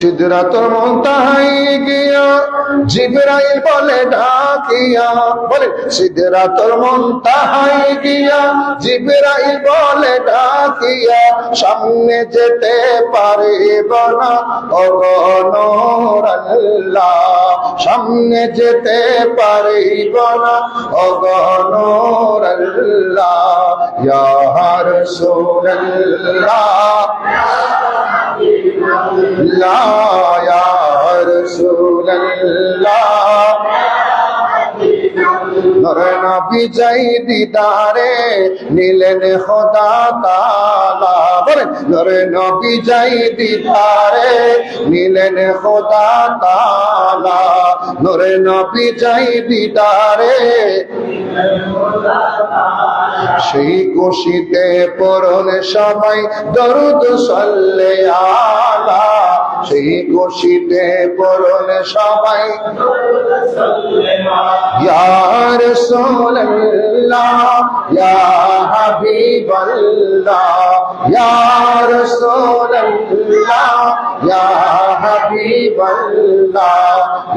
সিদরাতুল মুনতাহায় গিয়া জিবরাইল গিয়া জিবরাইল বলে ডাকিয়া, সামনে যেতে পারিব না অগণর সামনে যেতে পারিব না অগণর ইয়া রাসূলুল্লাহ। لا يا رسول الله নরনা বিজয় দিদারে নীলেন খোদা তালা বলে নরনা বিজয় দিদারে নীলেন খোদা তালা নরনা বিজয় দিদারে সেই খুশিতে পরন সবাই দরুদ সল্লে আলা। সেই খুশিতে পরন সবাই ইয়া রাসূলুল্লাহ, ইয়া হাবিবাল্লাহ, ইয়া ইয়া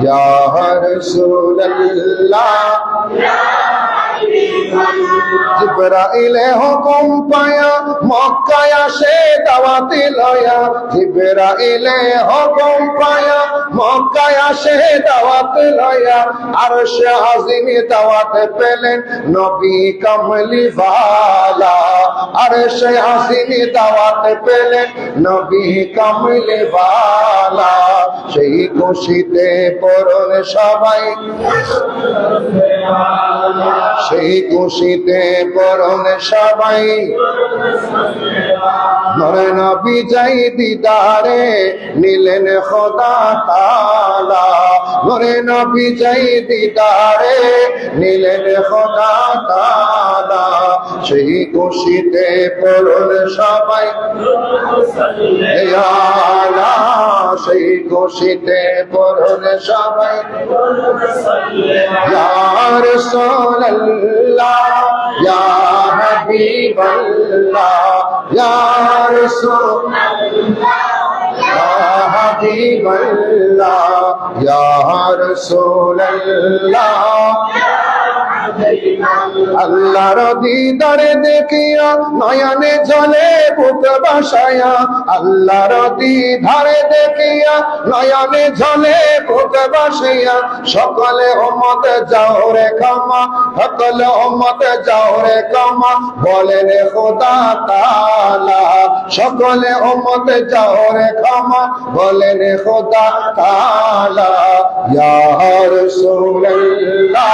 ইয়া রাসূলুল্লাহ। হুকুম পায়া মক্কায় আসে দাওয়াতি লয়া। হুকুম পায়া মক্কায় আসে দাওয়াতি লয়া। আর সে দাওয়াত পেলেন নবী কমলি বালা। আর সে আজিমি দাওয়াত পেলেন নবী কমলি বালা। সেই খুশিতে পরন সবাই। সেই খুশিতে পরন সবাই। নরে নবী যাই দিদারে নিলেন খোদা তালা। নরে নবী যাই দিদারে নিলেন খোদা তালা। সেই খুশিতে পরন সবাই। আলা সেই খুশিতে পরন সবাই। ইয়া রাসূলুল্লাহ, ইয়া হাবিবাল্লাহ, ইয়া রাসূলুল্লাহ ইয়া হাবিবাল্লাহ রাসূলুল্লাহ। আল্লাহর দিদারে দেখিয়া নয়নে জলে বুক বাসায়া আল্লাহর দিদারে দেখিয়া নয়নে জলে বুক বাসায়া সকলে উম্মত যাও রে ক্ষমা, সকলে উম্মত যাও রে ক্ষমা, বলেন খোদা তাআলা, সকলে উম্মত যাও রে কামা বলে বলেন খোদা তাআলা, ইয়া রাসূলুল্লাহ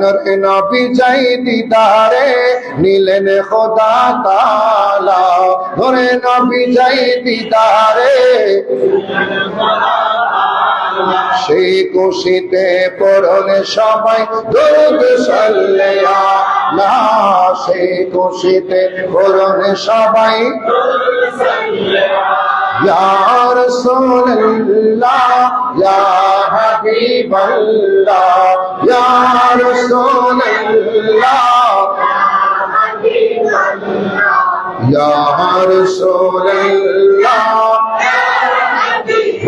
নরে নবী যাই দিদারে, নিলেন খোদা তালা। নরে নবী যাই দিদারে, সেই খুশিতে পরনে সবাই দরুদ সাল্লে আলা সেই খুশিতে পরনে সবাই یا رسول اللہ یا حبیب اللہ یا رسول اللہ یا رسول اللہ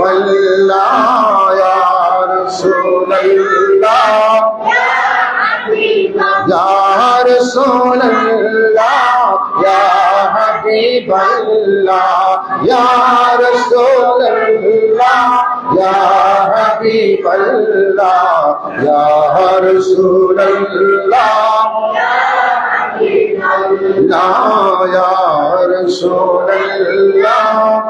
اللہ یا رسول اللہ یا رسول اللہ یا حبيب الله يا رسول الله يا حبيب الله يا رسول الله لا يا رسول الله